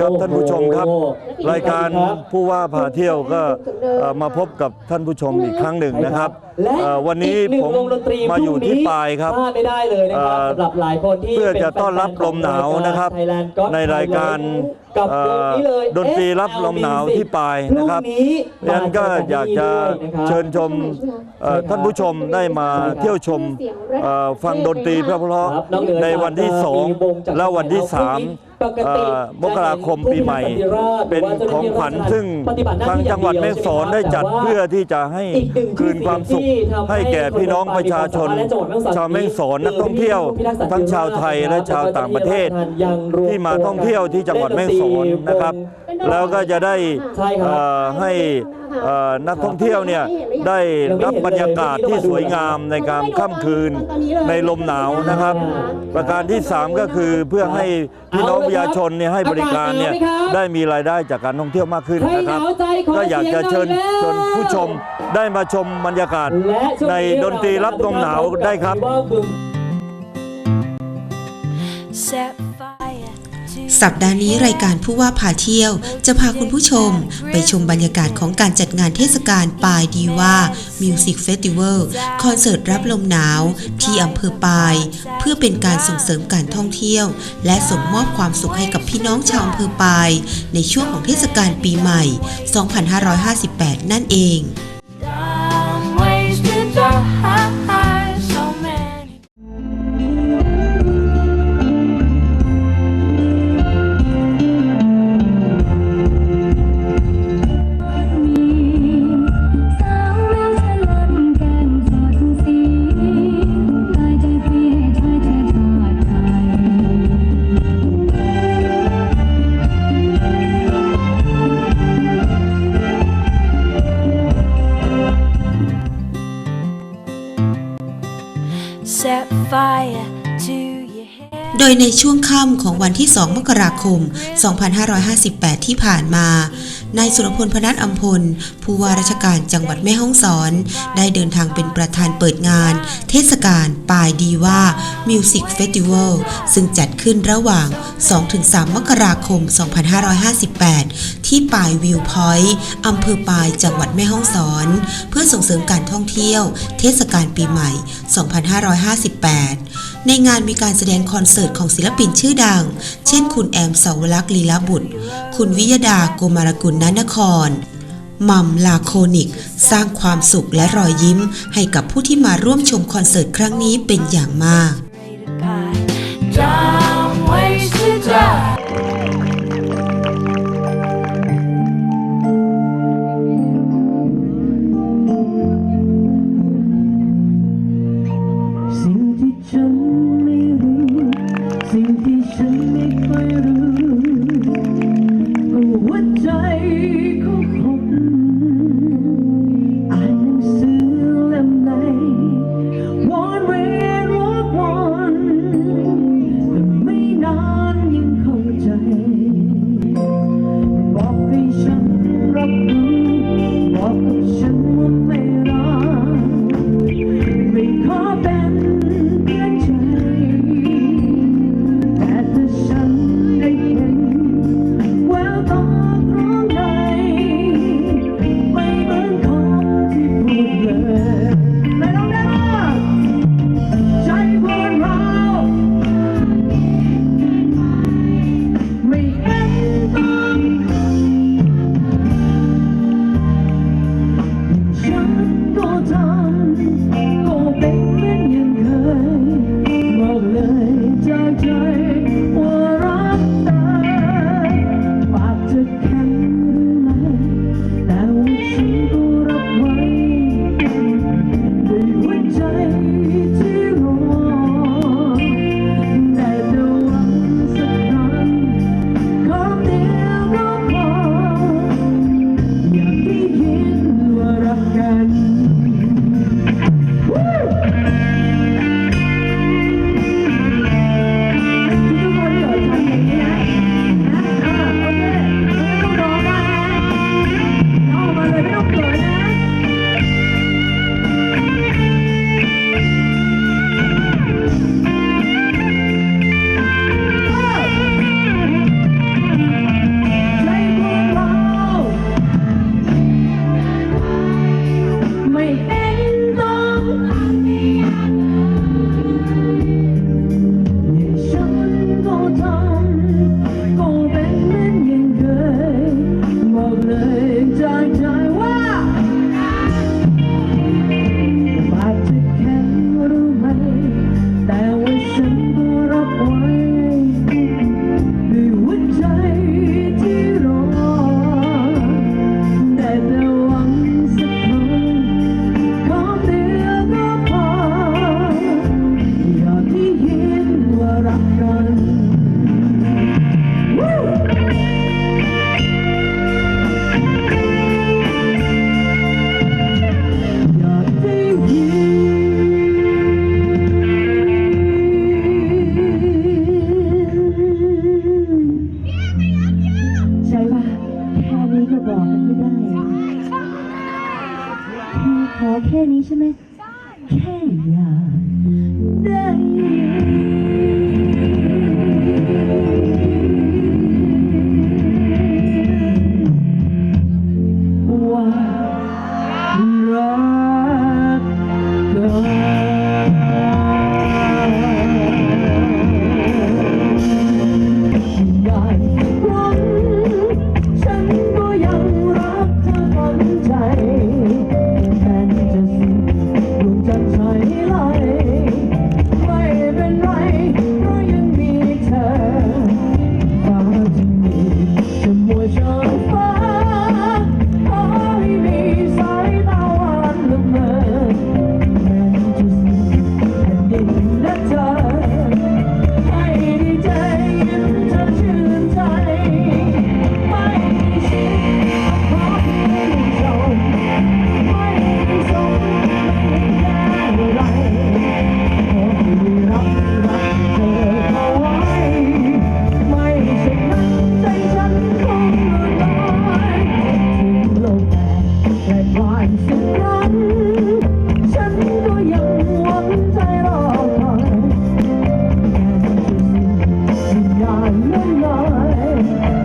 ครับท่านผู้ชมครับ รายการผู้ว่าพาเที่ยวก็เอ่อมาพบกับท่านผู้ชมอีกครั้งหนึ่งนะครับและเอ่อวันนี้อีกหนึ่งผมวงดนตรีมาอยู่ที่ปลายครับ พลาดไม่ได้เลยนะครับเอ่อสำหรับหลายคนที่เพื่อป็นจะต้อนรับลมหนาวนะครับแฟๆ Thailand Got ในรายการ Talent กับวงนี้เลยเอ่อดนตรีรับลมหนาวที่ปลายนะครับพงนี้ดังนั้นก็อยากจะเชิญชมเอ่อท่านผู้ชมได้มาเที่ยวชมเอ่อฟังดนตรีเพราะครับนอกเหนือๆในวันที่จากมีวงจักร2และวันที่ ปกติ3มกราคมปีใหม่ เป็นของขวัญซึ่งทางจังหวัดแม่ฮ่องสอนได้จัดเพื่อที่จะให้คืนความสุข ให้แก่พี่น้องประชาชน ชาวแม่ฮ่องสอนนักท่องเที่ยว ทั้งชาวไทยและชาวต่างประเทศ ที่มาท่องเที่ยวที่จังหวัดแม่ฮ่องสอนนะครับ แล้วก็จะได้ใช่ครับเอ่อให้ เอ่อนักท่องเที่ยวเนี่ยได้รับบรรยากาศที่สวยงามในการค่ำคืนในลมหนาวนะครับ ประการที่ 3 ก็คือเพื่อให้พี่น้องประชาชนเนี่ยให้บริการเนี่ยได้มีรายได้จากการท่องเที่ยวมากขึ้นนะครับ ก็อยากจะเชิญชวนผู้ชมได้มาชมบรรยากาศและช่วงในดนตรีรับลมหนาวได้ครับ Set fire to สัปดาห์นี้รายการผู้ว่าพาเที่ยว จะพาคุณผู้ชม ไปชมบรรยากาศของการจัดงานเทศกาลปายดีว่ามิวสิกเฟสติวัลคอนเสิร์ตรับลมหนาว ที่อำเภอปาย เพื่อเป็นการส่งเสริมการท่องเที่ยว และส่งมอบความสุขให้กับพี่น้องชาวอำเภอปาย ในช่วงของเทศกาลปีใหม่ 2558 นั่นเอง Set fire to your hair. โดยในช่วงค่ำของวันที่ 2 มกราคม 2558 ที่ผ่านมา นายสุรพลพนัสอัมพล ผู้ว่าราชการจังหวัดแม่ฮ่องสอน ได้เดินทางเป็นประธานเปิดงาน เทศกาลปายดีว่ามิวสิกเฟสติวัลซึ่งจัดขึ้นระหว่าง 2-3 มกราคม 2558 ที่ปายวิวพอยต์อำเภอปายจังหวัดแม่ฮ่องสอน เพื่อส่งเสริมการท่องเที่ยว เทศกาลปีใหม่ 2558 ในงานมีการแสดงคอนเสิร์ตของศิลปินชื่อดัง เช่นคุณแอมสาวลักษ์ลีลาบุตร คุณวิยดาโกมารกุลนนครมัมลาโคนิก สร้างความสุขและรอยยิ้ม ให้กับผู้ที่มาร่วมชมคอนเสิร์ตครั้งนี้เป็นอย่างมาก Dumb ways to die. ญญา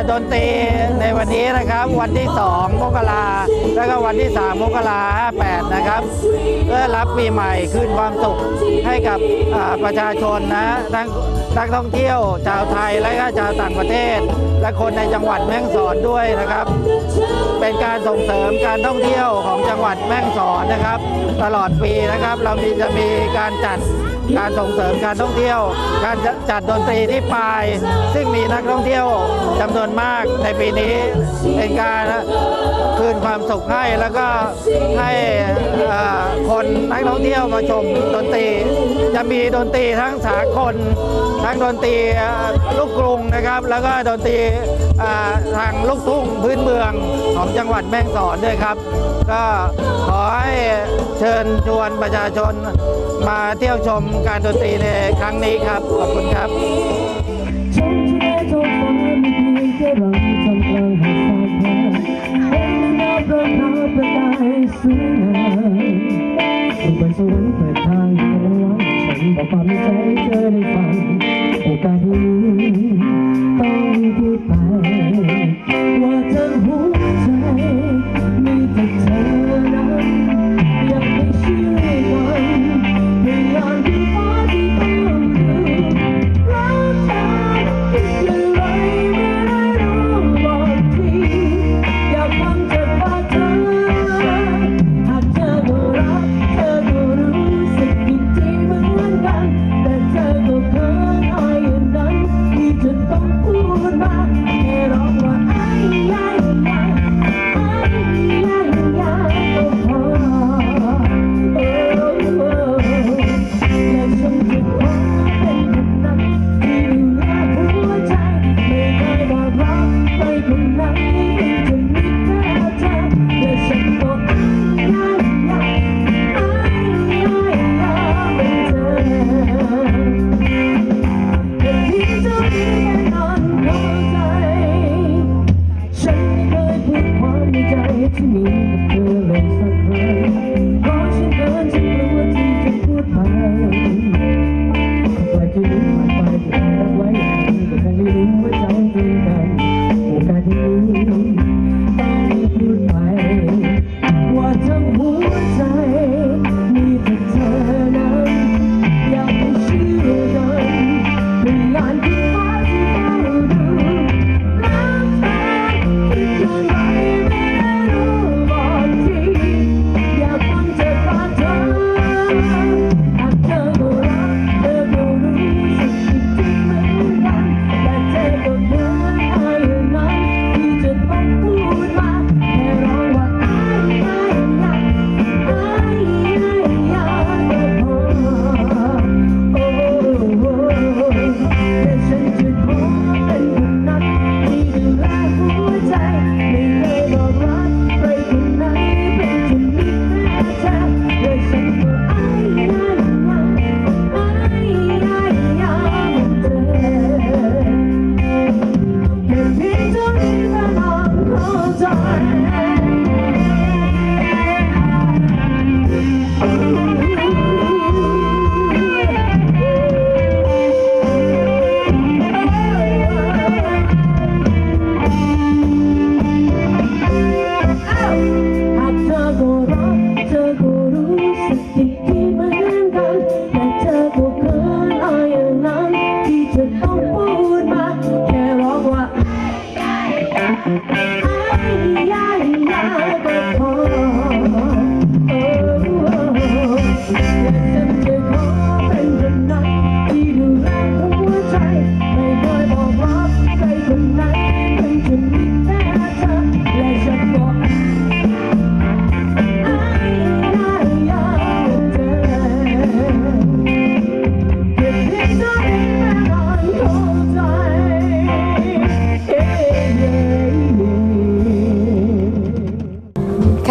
ดเอ่อดนตรีในวันนี้นะครับ วันที่ 2 มกราแล้วก็วันที่ 3 มกรา58 นะครับ เพื่อรับปีใหม่คืนความสุขให้กับประชาชนนะทั้งนักท่องเที่ยวชาวไทยและก็ชาวต่างประเทศ และคนในจังหวัดแม่งสอนด้วยนะครับ เป็นการส่งเสริมการท่องเที่ยวของจังหวัดแม่งสอนนะครับ ตลอดปีนะครับ เรามีจะมีการจัด การส่งเสริมการท่องเที่ยว การจัดดนตรีที่ปลาย ซึ่งมีนักท่องเที่ยวจำนวนมากในปีนี้เป็นการคืนความสุขให้แล้วก็ให้คนนักท่องเที่ยวมาชมดนตรี จะมีดนตรีทั้งสากลทั้งดนตรีลูกกรุงนะครับ แล้วก็ดนตรี ทางลูกทุ่งพื้นเมืองของจังหวัดแม่งสอนด้วยครับ ก็ขอให้เชิญชวนประชาชนมาเที่ยวชมการดนตรีในครั้งนี้ครับ ขอบคุณครับความลงไปสวรรค์เปิดทางให้ระวังฉันบอกความในใจเธอได้ฟัง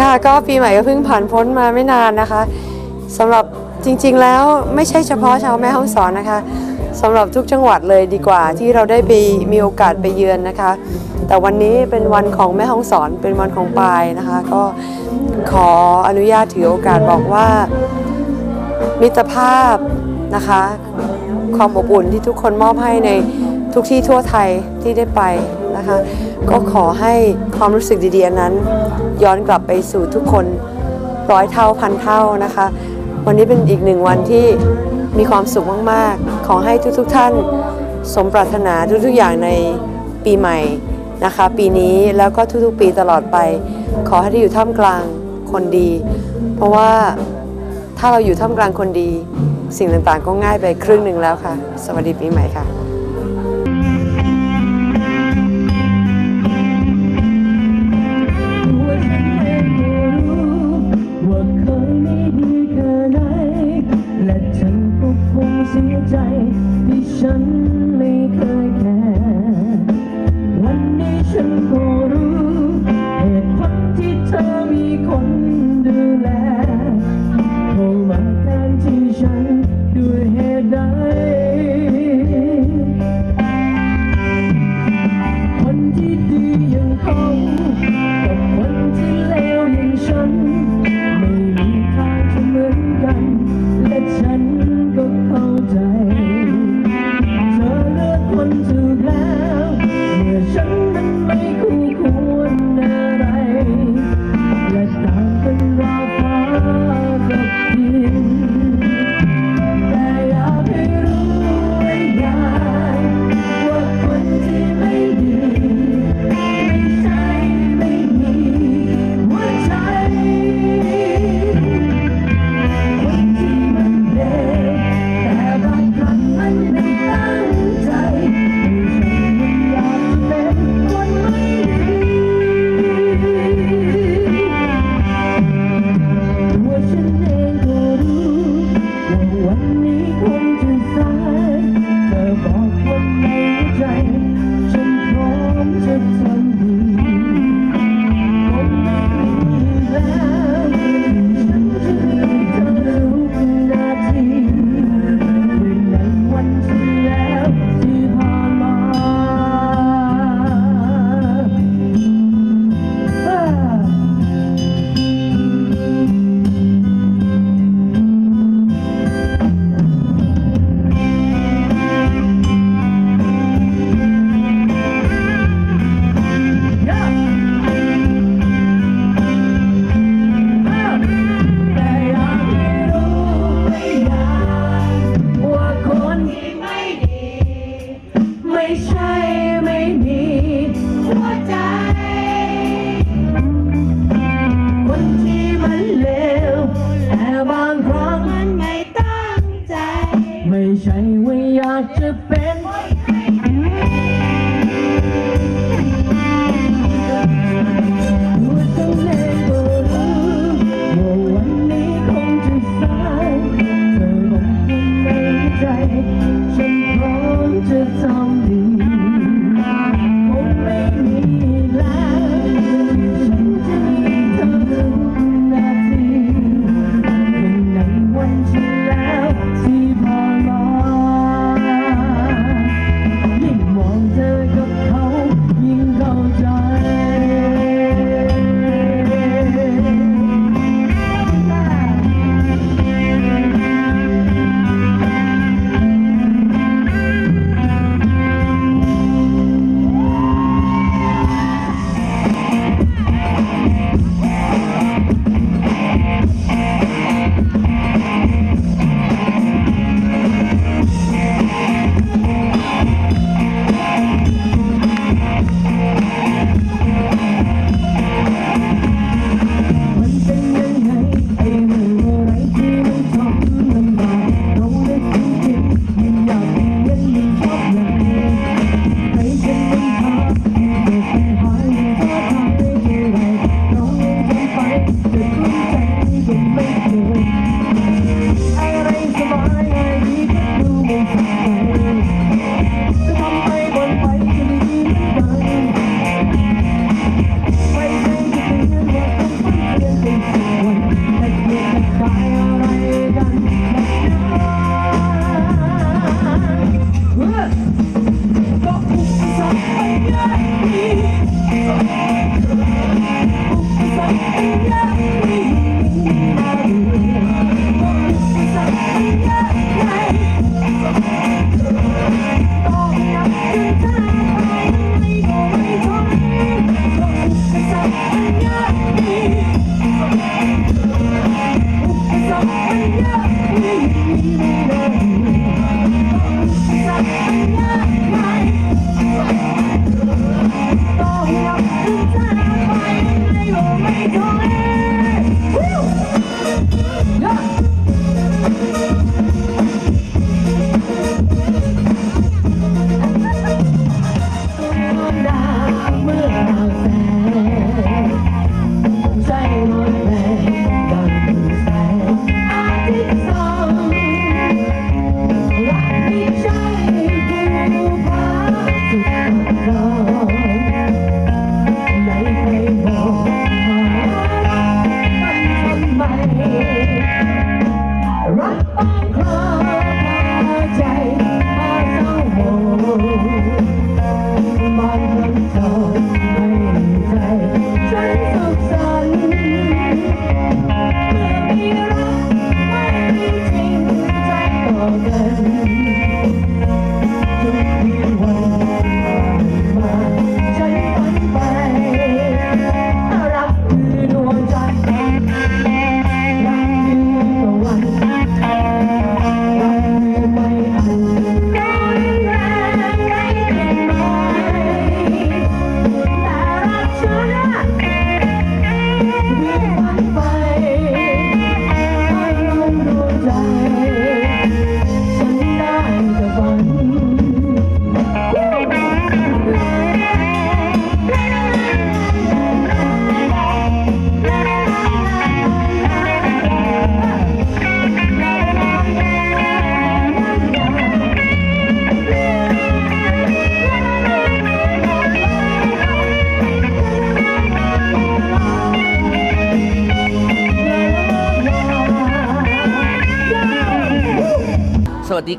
ค่ะก็ปีใหม่ก็เพิ่งผ่านพ้นมาไม่นานนะคะสำหรับจริงๆแล้วไม่ใช่เฉพาะชาวแม่ฮ่องสอนนะคะสำหรับทุกจังหวัดเลยดีกว่าที่เราได้ไปมีโอกาสไปเยือนนะคะ แต่วันนี้เป็นวันของแม่ฮ่องสอนเป็นวันของปายนะคะ ก็ขออนุญาตถือโอกาสบอกว่า มิตรภาพนะคะ ความอบอุ่นที่ทุกคนมอบให้ในทุกที่ทั่วไทยที่ได้ไปนะคะ ก็ขอให้ความรู้สึกดีๆนนั้น ย้อนกลับไปสู่ทุกคนร้อยเท่าพันเท่านะคะ วันนี้เป็นอีกหนึ่งวันที่มีความสุขมากๆ ขอให้ทุกๆท่านสมปรารถนาทุกๆอย่างในปีใหม่นะคะ ปีนี้แล้วก็ทุกๆปีตลอดไป ขอให้ได้อยู่ท่ามกลางคนดี เพราะว่าถ้าเราอยู่ท่ามกลางคนดี สิ่งต่างๆก็ง่ายไปครึ่งหนึ่งแล้วค่ะ สวัสดีปีใหม่ค่ะ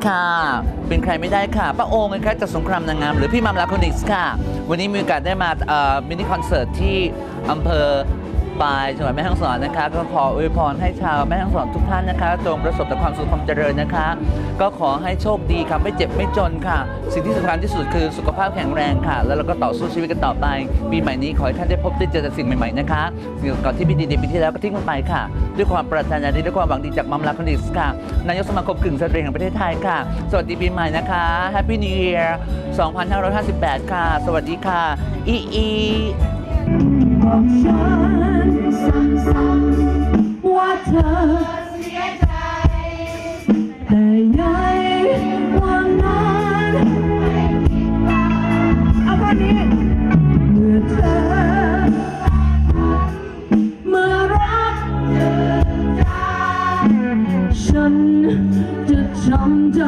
ค่ะ เป็นใครไม่ได้ค่ะป้าโองนะคะจากสงครามนางงาม หรือพี่มัมลาคอนิกส์ค่ะ วันนี้มีโอกาสได้มามินิคอนเสิร์ตที่อำเภอ ปายจังหวัดแม่ฮ่องสอนนะคะ ก็ขออวยพรให้ชาวแม่ฮ่องสอนทุกท่านนะคะจงประสบแต่ความสุขความเจริญนะคะ ก็ขอให้โชคดีค่ะไม่เจ็บไม่จนค่ะ สิ่งที่สำคัญที่สุดคือสุขภาพแข็งแรงค่ะ แล้วเราก็ต่อสู้ชีวิตกันต่อไปปีใหม่นี้ขอให้ท่านได้พบได้เจอแต่สิ่งใหม่ๆนะคะสิ่งก่อนที่ปีดีในปีที่แล้วก็ทิ้งมันไปค่ะ ด้วยความปรารถนาดีด้วยความหวังดีจากมัมลาคอนิกส์ค่ะนายกสมาคมกึ่งสตรีแห่งประเทศไทยค่ะ สวัสดีปีใหม่นะคะ Happy New Year 2558 ค่ะ สวัสดีค่ะอีอี บอกฉันซ้ำๆว่าเธอเสียใจ แต่ยัยวันนั้นไม่ได้ตายเอาคนนี้เมื่อเธอเมื่อรักฉันจะจำใจ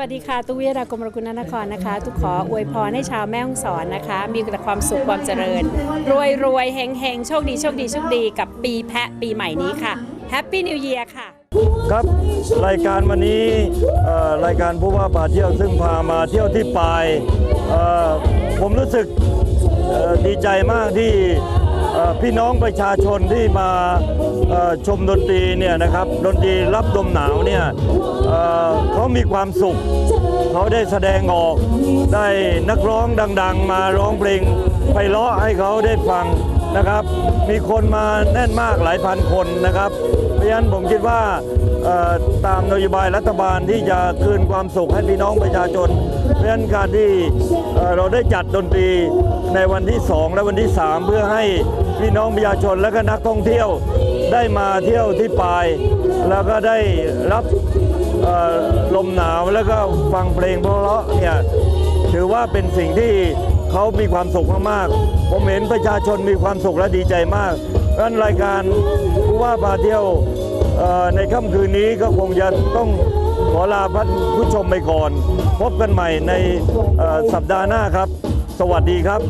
วัสดีค่ะตุกวิรากรมรกุณนครนะคะตุกขออวยพรให้ชาวแม่ฮ่องสอนนะคะ มีแต่ความสุขความเจริญ รวยรวยเฮงเฮงโชคดีโชคดีโชคดีกับปีแพะปีใหม่นี้ค่ะแฮปปี้นิว e ย r ค่ะ ครับรายการวันนี้เอ่อรายการผู้ว่าพาเที่ยวซึ่งพามาเที่ยวที่ปายเอ่อผมรู้สึกเอ่อดีใจมากที่ พี่น้องประชาชนที่มาชมดนตรีเนี่ยนะครับดนตรีรับลมหนาวเนี่ยเเขามีความสุข เขาได้แสดงออก ได้นักร้องดัง ๆ มาร้องเพลงไพเราะให้เขาได้ฟังนะครับ มีคนมาแน่นมากหลายพันคนนะครับ ราะฉะนั้นผมคิดว่าตามนโยบายรัฐบาลที่จะคืนความสุขให้พี่น้องประชาชน เพราะฉะนั้นการที่เราได้จัดดนตรีในวันที่ 2 และวันที่ 3 เพื่อให้พี่น้องประชาชนและก็นักท่องเที่ยวได้มาเที่ยวที่ปาย แล้วก็ได้รับลมหนาวแล้วก็ฟังเพลงเพราะเนี่ยถือว่าเป็นสิ่งที่เขามีความสุขมากๆผมเห็นประชาชนมีความสุขและดีใจมากเพราะฉะนั้นรายการผู้ว่าพาเที่ยว ในค่ำคืนนี้ก็คงจะต้องขอลาพันผู้ชมไปก่อน พบกันใหม่ในสัปดาห์หน้าครับ สวัสดีครับ